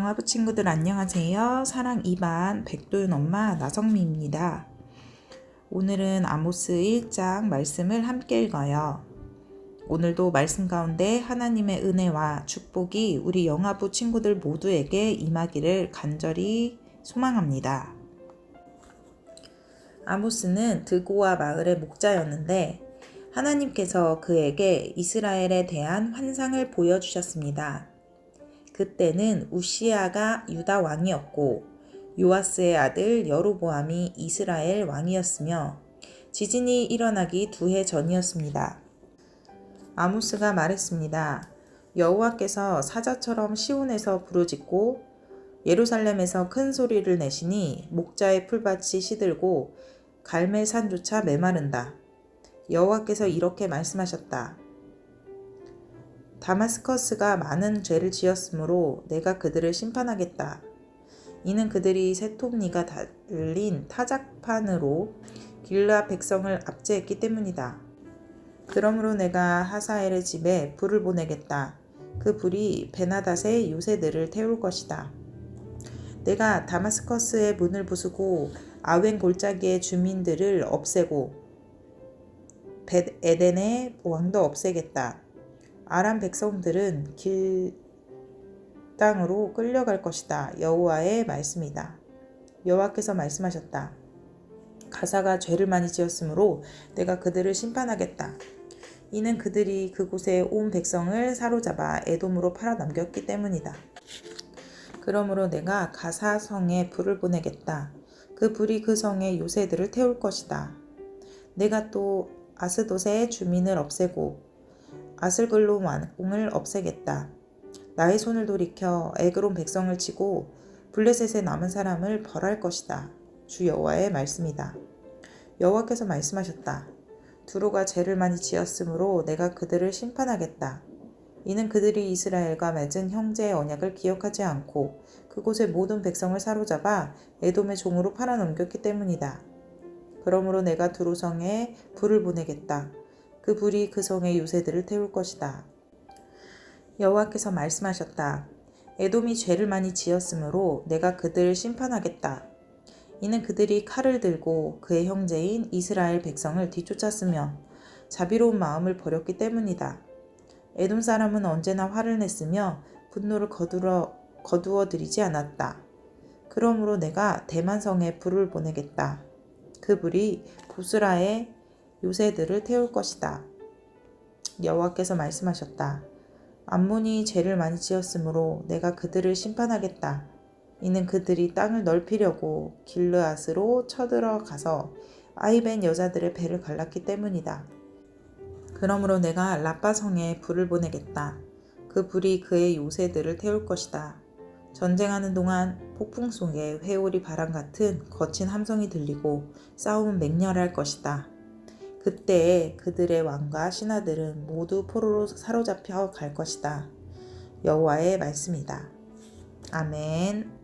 영화부 친구들 안녕하세요. 사랑 2반 백도윤 엄마 나성미입니다. 오늘은 아모스 1장 말씀을 함께 읽어요. 오늘도 말씀 가운데 하나님의 은혜와 축복이 우리 영화부 친구들 모두에게 임하기를 간절히 소망합니다. 아모스는 드고아 마을의 목자였는데 하나님께서 그에게 이스라엘에 대한 환상을 보여주셨습니다. 그때는 우시아가 유다 왕이었고 요아스의 아들 여로보암이 이스라엘 왕이었으며 지진이 일어나기 두 해 전이었습니다. 아모스가 말했습니다. 여호와께서 사자처럼 시온에서 부르짖고 예루살렘에서 큰 소리를 내시니 목자의 풀밭이 시들고 갈멜산조차 메마른다. 여호와께서 이렇게 말씀하셨다. 다마스커스가 많은 죄를 지었으므로 내가 그들을 심판하겠다. 이는 그들이 새톱니가 달린 타작판으로 길라 백성을 압제했기 때문이다. 그러므로 내가 하사엘의 집에 불을 보내겠다. 그 불이 베나닷의 요새들을 태울 것이다. 내가 다마스커스의 문을 부수고 아웬 골짜기의 주민들을 없애고 벳 에덴의 왕도 없애겠다. 아람 백성들은 길 땅으로 끌려갈 것이다. 여호와의 말씀이다. 여호와께서 말씀하셨다. 가사가 죄를 많이 지었으므로 내가 그들을 심판하겠다. 이는 그들이 그곳에 온 백성을 사로잡아 에돔으로 팔아 넘겼기 때문이다. 그러므로 내가 가사 성에 불을 보내겠다. 그 불이 그 성의 요새들을 태울 것이다. 내가 또 아스돗의 주민을 없애고 아슬글로 왕을 없애겠다. 나의 손을 돌이켜 에그론 백성을 치고 블레셋에 남은 사람을 벌할 것이다. 주 여호와의 말씀이다. 여호와께서 말씀하셨다. 두로가 죄를 많이 지었으므로 내가 그들을 심판하겠다. 이는 그들이 이스라엘과 맺은 형제의 언약을 기억하지 않고 그곳의 모든 백성을 사로잡아 에돔의 종으로 팔아넘겼기 때문이다. 그러므로 내가 두로성에 불을 보내겠다. 그 불이 그 성의 요새들을 태울 것이다. 여호와께서 말씀하셨다. 에돔이 죄를 많이 지었으므로 내가 그들을 심판하겠다. 이는 그들이 칼을 들고 그의 형제인 이스라엘 백성을 뒤쫓았으며 자비로운 마음을 버렸기 때문이다. 에돔 사람은 언제나 화를 냈으며 분노를 거두어, 거두어 들이지 않았다. 그러므로 내가 대만성에 불을 보내겠다. 그 불이 보스라의 요새들을 태울 것이다. 여호와께서 말씀하셨다. 암몬이 죄를 많이 지었으므로 내가 그들을 심판하겠다. 이는 그들이 땅을 넓히려고 길르앗으로 쳐들어가서 아이벤 여자들의 배를 갈랐기 때문이다. 그러므로 내가 라빠성에 불을 보내겠다. 그 불이 그의 요새들을 태울 것이다. 전쟁하는 동안 폭풍 속에 회오리 바람 같은 거친 함성이 들리고 싸움은 맹렬할 것이다. 그때에 그들의 왕과 신하들은 모두 포로로 사로잡혀 갈 것이다. 여호와의 말씀이다. 아멘.